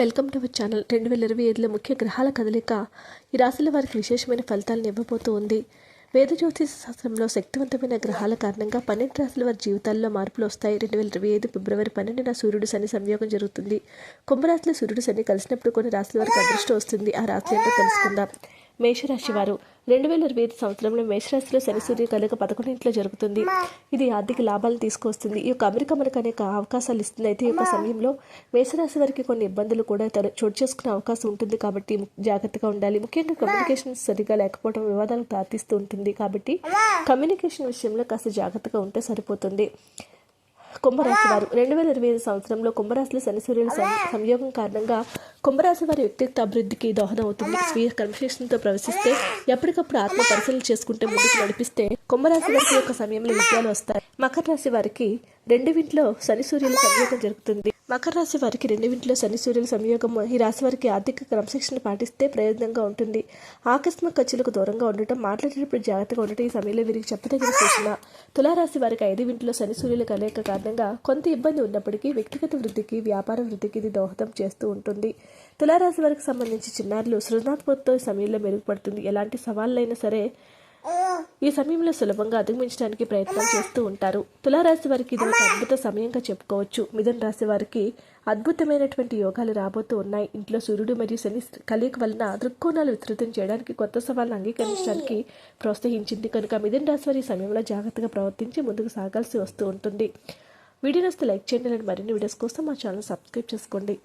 Welcome to our channel. రెండు వేల ఇరవై ఐదులో ముఖ్య గ్రహాల కదలిక ఈ రాశుల వారికి విశేషమైన ఫలితాలను ఇవ్వబోతూ ఉంది. వేద జ్యోతిష శాస్త్రంలో శక్తివంతమైన గ్రహాల కారణంగా పన్నెండు రాశుల వారి జీవితాల్లో మార్పులు వస్తాయి. రెండు వేల ఇరవై ఐదు ఫిబ్రవరి పన్నెండున సూర్యుడు శని సంయోగం జరుగుతుంది. కుంభరాశిలో సూర్యుడు శని కలిసినప్పుడు కొన్ని రాశుల వారికి అదృష్టం వస్తుంది. ఆ రాశులు ఏంటో తెలుసుకుందాం. మేషరాశి వారు. రెండు వేల ఇరవై ఐదు సంవత్సరంలో మేషరాశిలో శని సూర్య పదకొండు పదకొండింట్లో జరుగుతుంది. ఇది ఆర్థిక లాభాలను తీసుకొస్తుంది. ఈ యొక్క అమెరికా మనకు అనేక అవకాశాలు ఇస్తుంది. అయితే ఈ యొక్క సమయంలో మేషరాశి వారికి కొన్ని ఇబ్బందులు కూడా చోటు చేసుకునే అవకాశం ఉంటుంది. కాబట్టి జాగ్రత్తగా ఉండాలి. ముఖ్యంగా కమ్యూనికేషన్ సరిగా లేకపోవడం వివాదాలకు దారితీస్తూ ఉంటుంది. కాబట్టి కమ్యూనికేషన్ విషయంలో కాస్త జాగ్రత్తగా ఉంటే సరిపోతుంది. కుంభరాశి వారు రెండు వేల ఇరవై ఐదు సంవత్సరంలో కుంభరాశిలో శని సూర్యుల సంయోగం కారణంగా కుంభరాశి వారి వ్యక్తిత్వ అభివృద్ధికి దోహదం అవుతుంది. స్వీయ క్రమశిక్షణతో ప్రవేశిస్తే ఎప్పటికప్పుడు ఆత్మ పరిశీలన చేసుకుంటే ముందుకు నడిపిస్తే కుంభరాశి వారికి యొక్క సమయంలో విజయాలు వస్తాయి. మకర రాశి వారికి రెండు వింట్లో శని సూర్యుల సంయోగం జరుగుతుంది. మకర రాశి వారికి రెండింటిలో శని సూర్యుల సంయోగం. ఈ రాశి వారికి ఆర్థిక క్రమశిక్షణ పాటిస్తే ప్రయోజనంగా ఉంటుంది. ఆకస్మిక ఖర్చులకు దూరంగా ఉండటం మాట్లాడేటప్పుడు జాగ్రత్తగా ఉండటం ఈ సమయంలో వీరికి చెప్పదగిన సూచన. తులారాశి వారికి ఐదు వింట్లో శని సూర్యుల కలయిక కారణంగా కొంత ఇబ్బంది ఉన్నప్పటికీ వ్యక్తిగత వృద్ధికి వ్యాపార వృద్ధికి ఇది దోహదం చేస్తూ ఉంటుంది. తులారాశి వారికి సంబంధించి చిన్నారులు సృజనాత్మకతో ఈ సమయంలో మెరుగుపడుతుంది. ఎలాంటి సవాళ్ళైనా సరే ఈ సమయంలో సులభంగా అధిగమించడానికి ప్రయత్నం చేస్తూ ఉంటారు. తులారాశి వారికి ఇది ఒక అద్భుత సమయంగా చెప్పుకోవచ్చు. మిథున రాశి వారికి అద్భుతమైనటువంటి యోగాలు రాబోతూ ఉన్నాయి. ఇంట్లో సూర్యుడు మరియు శని కలియక వలన దృక్కోణాలు విస్తృతం చేయడానికి కొత్త సవాళ్ళను అంగీకరించడానికి ప్రోత్సహించింది. కనుక మిథున రాశి వారి సమయంలో జాగ్రత్తగా ప్రవర్తించి ముందుకు సాగాల్సి వస్తూ ఉంటుంది. వీడియో నస్తే లైక్ చేయండి. మరిన్ని వీడియోస్ కోసం మా ఛానల్ సబ్స్క్రైబ్ చేసుకోండి.